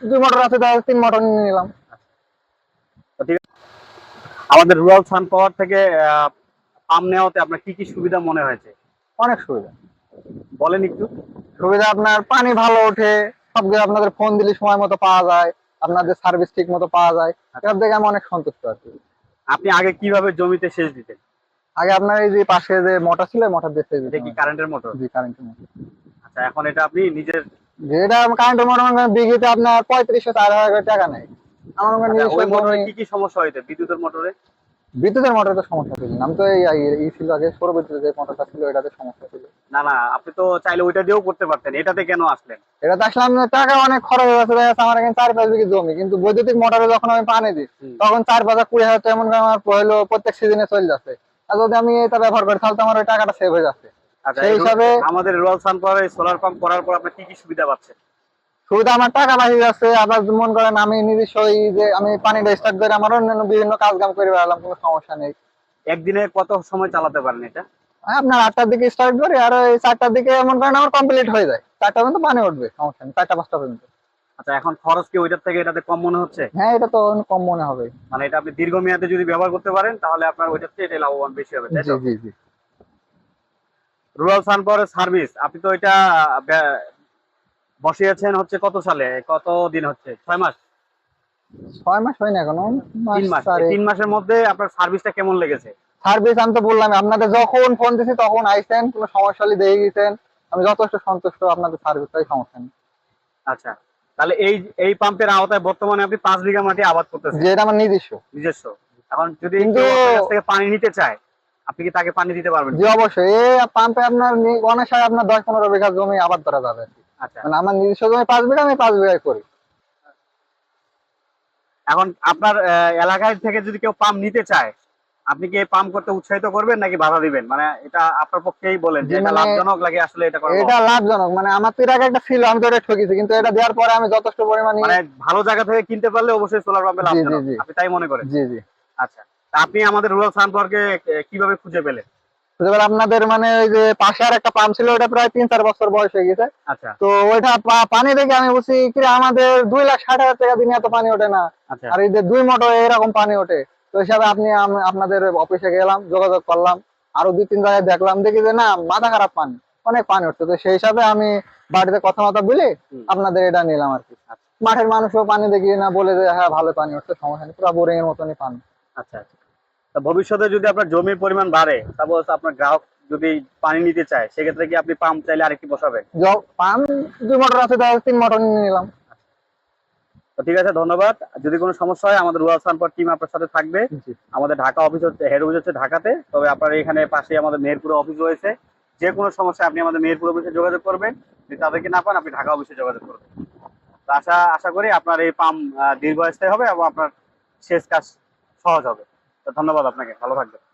দুই মোটর আছে তাহলে তিন মোটর নিয়ে নিলাম। আমাদের রুরাল সান পাওয়ার থেকে পাম্প নেওয়াতে আপনার কি কি সুবিধা মনে হয়েছে? অনেক সুবিধা। বলেন একটু। সুবিধা আপনার পানি ভালো ওঠে সব কিছু আপনাদের ফোন দিলে সময় মতো পাওয়া যায় আপনাদের সার্ভিস ঠিক মতো পাওয়া যায় সব থেকে আমি অনেক সন্তুষ্ট আছি। আপনি আগে কীভাবে জমিতে সেচ দিতেন? আগে আপনার এই যে পাশে যে মোটর ছিল মোটর দেখতে এটা কি কারেন্টের মোটর জি কারেন্টের মোটর আচ্ছা এখন এটা আপনি নিজের যেটা কারেন্টের মোটর মনে করেন বিঘিতে আপনার পঁয়ত্রিশশো চার হাজার টাকা নেয়। আমার মনে আচ্ছা, ওই মোটরে জমি- কি কি সমস্যা হইতে বিদ্যুতের মোটরে বিদ্যুতের মোটরে তো সমস্যা ছিল। আমি তো এই ই ছিল আগে সৌর বিদ্যুতের যে মোটরটা ছিল এটাতে সমস্যা ছিল। না না আপনি তো চাইলে ওইটা দিয়েও করতে পারতেন। এটাতে কেন আসলেন? এটা তো আসলে আপনার টাকা অনেক খরচ হয়ে গেছে দেখা আমার এখানে চার পাঁচ বিঘি জমি। কিন্তু বৈদ্যুতিক মোটরে যখন আমি পানি দিই তখন চার পাঁচ কুড়ি হাজার টাকা মনে করেন আমার হলো প্রত্যেক সিজনে চলে যাচ্ছে। আর যদি আমি এটা ব্যবহার করি তাহলে তো আমার ওই টাকাটা সেভ হয়ে যাচ্ছে। সেই এই হিসাবে- আমাদের সান পাওয়ারে সোলার পাম্প করার পর আপনি কি কি সুবিধা পাচ্ছেন সুবিধা আমার টাকা বাঁচে যাচ্ছে আবার মনে করেন আমি নিজস্ব এই যে আমি পানিটা স্টার্ট করে আমার অন্যান্য বিভিন্ন কাজ কাম করে বেড়ালাম কোনো সমস্যা নেই। একদিনে কত সময় চালাতে পারেন এটা? আপনার আটটার দিকে স্টার্ট করি আর ওই চারটার দিকে মনে করেন আমার কমপ্লিট হয়ে যায়। চারটা পর্যন্ত পানি উঠবে সমস্যা নেই চারটা পাঁচটা পর্যন্ত। আচ্ছা এখন খরচ কি ওইটার থেকে এটাতে কম মনে হচ্ছে? হ্যাঁ এটা তো কম মনে হবে। মানে এটা আপনি দীর্ঘমেয়াদে যদি ব্যবহার করতে পারেন তাহলে আপনার ওইটার থেকে এটা লাভবান বেশি হবে তাই তো? জি জি। রুরাল সান পাওয়ারের সার্ভিস। আপনি তো এটা বসিয়েছেন হচ্ছে কত সালে? কত দিন হচ্ছে? ছয় মাস? ছয় মাস হয়নি এখনও। তিন মাস। তিন মাসের মধ্যে আপনার সার্ভিসটা কেমন লেগেছে? সার্ভিস আমি তো বললাম আপনাদের যখন ফোন দিছি তখন আইসেন কোনো সমস্যা হলে দেখে গেছেন। আমি যথেষ্ট সন্তুষ্ট আপনাদের সার্ভিসটাই সমস্যা। নেই আচ্ছা। তাহলে এই এই পাম্পের আওতায় বর্তমানে আপনি পাঁচ বিঘা মাটি আবাদ করতেছেন। যে এটা আমার নিজস্ব। নিজস্ব। এখন যদি থেকে পানি নিতে চায় আপনি কি তাকে পানি দিতে পারবেন? জি অবশ্যই। এই পাম্পে আপনার অনায়াসে আপনার দশ পনেরো বিঘা জমি আবাদ করা যাবে। আচ্ছা। মানে আমার নিজস্ব জমি পাঁচ বিঘা আমি পাঁচ বিঘায় করি। এখন আপনার এলাকায় থেকে যদি কেউ পাম্প নিতে চায় আপনি কি পাম্প করতে উৎসাহিত করবেন নাকি বাধা দিবেন? মানে এটা আপনার পক্ষেই বলেন যে এটা মানে- লাভজনক লাগে আসলে এটা করা এটা লাভজনক। মানে আমার তো এর আগে একটা ছিল আমি তো এটা ঠকেছি কিন্তু এটা দেওয়ার পরে আমি যথেষ্ট পরিমাণে মানে ভালো জায়গা থেকে কিনতে পারলে অবশ্যই সোলার পাম্পে লাভজনক। আপনি তাই মনে করেন? জি জি। আচ্ছা। আপনি আমাদের রুরাল সানপাওয়ারকে কীভাবে খুঁজে পেলেন? এবার আপনাদের মানে ওই যে পাশে আর একটা পাম্প ছিল ওটা প্রায় তিন চার বছর বয়স হয়ে গেছে। আচ্ছা। তো ওইটা পানি দেখে আমি বুঝছি কি আমাদের দুই লাখ ষাট হাজার টাকা দিনে এত পানি ওঠে না। আচ্ছা। আর এই যে দুই মোটর এরকম পানি ওঠে। তো হিসাবে আপনি আপনাদের অফিসে গেলাম যোগাযোগ করলাম। আরও দুই তিন জায়গায় দেখলাম দেখি যে না মাথা খারাপ পানি অনেক পানি উঠছে। তো সেই হিসাবে আমি বাড়িতে কথা মতো বলে। আপনাদের এটা নিলাম আর কি। আচ্ছা। মাঠের মানুষও পানি দেখি না বলে যে হ্যাঁ ভালো পানি উঠছে সমস্যা নেই। পুরো বোরিং এর মতনই পানি। আচ্ছা আচ্ছা। ভবিষ্যতে যদি আপনার জমির পরিমাণ বাড়ে সাপোজ আপনার গ্রাহক যদি পানি নিতে চায় সেক্ষেত্রে কি আপনি পাম্প চাইলে আরেকটি বসাবেন? পাম্প দুই মোটর আছে তিন মোটর নিয়ে নিলাম। তো ঠিক আছে ধন্যবাদ। যদি কোনো সমস্যা হয় আমাদের রুরাল সানপার টিম আপনার সাথে থাকবে। আমাদের ঢাকা অফিস হচ্ছে হেড অফিস হচ্ছে ঢাকাতে। তবে আপনার এখানে পাশে আমাদের মেহেরপুর অফিস রয়েছে। যে কোনো সমস্যা আপনি আমাদের মেহেরপুর অফিসে যোগাযোগ করবেন। যদি তাদেরকে না পান আপনি ঢাকা অফিসে যোগাযোগ করবেন। তো আশা আশা করি আপনার এই পাম্প দীর্ঘস্থায়ী হবে এবং আপনার শেষ কাজ সহজ হবে। ধন্যবাদ আপনাকে ভালো থাকবেন।